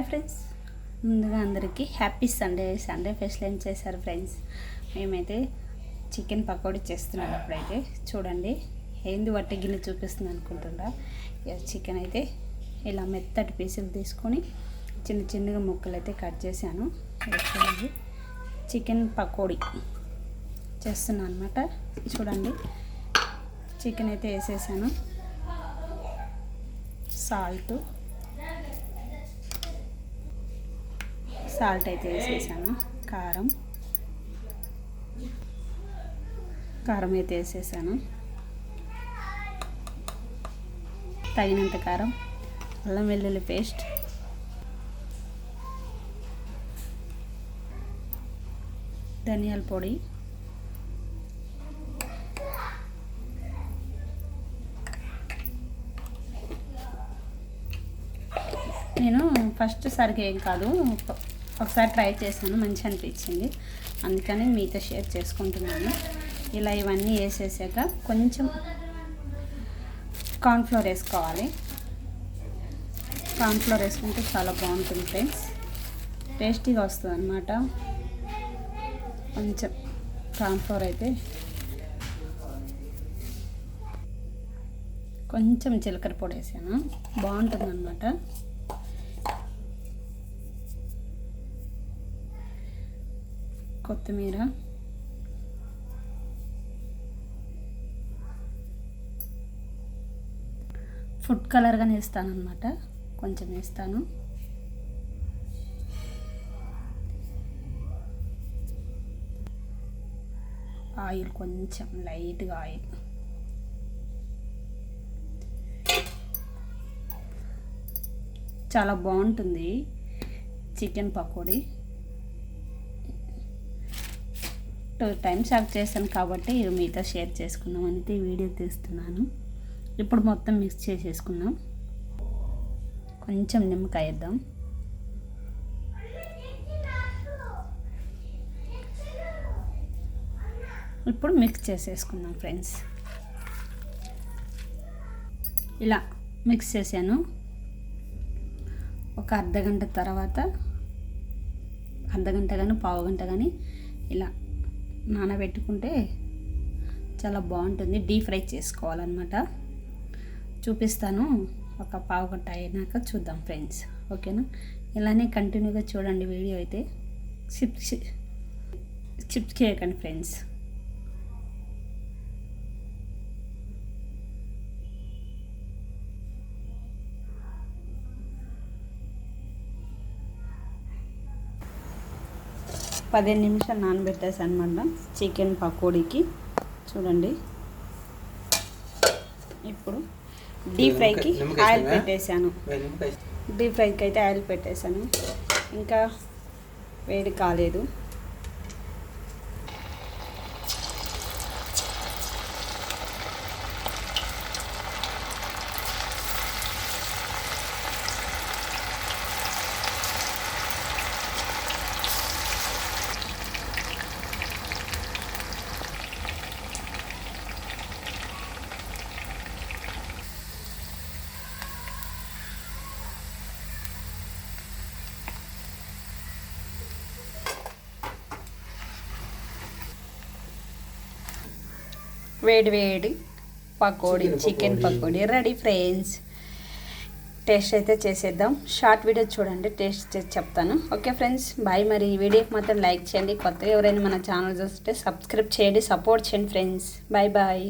Friends ముందుగా అందరికీ happy Sunday Sunday festival ఏం చేశారు ఫ్రెండ్స్ మేమైతే చికెన్ పకోడీ చేస్తున్నాం అప్పుడైతే చూడండి ఏంది వట్టి గిన్నె చూపిస్తుంది అనుకుంటుండ్రా చికెన్ అయితే ఇలా మెత్తటి పీసులు తీసుకొని చిన్న చిన్నగా ముక్కలు అయితే కట్ చేశాను. చూడండి. చికెన్ పకోడీ చేస్తున్నాను అనమాట చూడండి చికెన్ అయితే వేసేసాను. సాల్ట్ సాల్ట్ అయితే వేసేసాను. కారం. కారం అయితే వేసేసాను. తగినంత కారం. అల్లం వెల్లుల్లి పేస్ట్. ధనియాల పొడి. నేను ఫస్ట్ సరిగ్గా ఏం కాదు. ఒకసారి ట్రై చేశాను మంచి అనిపించింది. అందుకని మీతో షేర్ చేసుకుంటున్నాను. ఇలా ఇవన్నీ వేసేసాక కొంచెం కార్న్ఫ్లోర్ వేసుకోవాలి. కార్న్ఫ్లోర్ వేసుకుంటే చాలా బాగుంటుంది ఫ్రెండ్స్. టేస్టీగా వస్తుంది అనమాట కొంచెం కార్న్ఫ్లోర్ అయితే కొంచెం జీలకర్ర పొడి వేసాను. బాగుంటుంది అనమాట కొత్తిమీర. ఫుడ్ కలర్గానే వేస్తాను అనమాట కొంచెం వేస్తాను. ఆయిల్ కొంచెం లైట్గా ఆయిల్. చాలా బాగుంటుంది. Chicken pakodi. Two times act చేశాను కాబట్టి ఇది మీతో షేర్ చేసుకుందాం అనేది వీడియో తీస్తున్నాను. ఇప్పుడు మొత్తం మిక్స్ చేసేసుకుందాం. కొంచెం నిమ్మకాయ వేద్దాం. ఇప్పుడు మిక్స్ చేసేసుకుందాం ఫ్రెండ్స్. ఇలా మిక్స్ చేశాను. ఒక అర్ధగంట తర్వాత అర్ధగంట కానీ పావు గంట కానీ ఇలా నానబెట్టుకుంటే చాలా బాగుంటుంది. డీప్ ఫ్రై చేసుకోవాలన్నమాట. చూపిస్తాను. ఒక పావు గంట అయినాక చూద్దాం ఫ్రెండ్స్. ఓకేనా? ఇలానే కంటిన్యూగా చూడండి వీడియో అయితే. స్కిప్ స్కిప్ చేయకండి ఫ్రెండ్స్. పదిహేను నిమిషాలు నానబెట్టేసి అనమాట చికెన్ పకోడీకి. చూడండి. ఇప్పుడు డీప్ ఫ్రైకి ఆయిల్ పెట్టేశాను. డీప్ ఫ్రైకి అయితే ఆయిల్ పెట్టేశాను. ఇంకా వేడి కాలేదు. వేడి వేడి pakodi chicken pakodi. Ready friends taste అయితే చేసేద్దాం. షార్ట్ వీడియో చూడండి టేస్ట్ చేసి చెప్తాను. ఓకే ఫ్రెండ్స్ బాయ్ మరి. ఈ వీడియోకి మాత్రం లైక్ చేయండి. కొత్తగా ఎవరైనా మన ఛానల్ చూస్తే సబ్స్క్రైబ్ చేయండి సపోర్ట్ చేయండి ఫ్రెండ్స్ బాయ్ బాయ్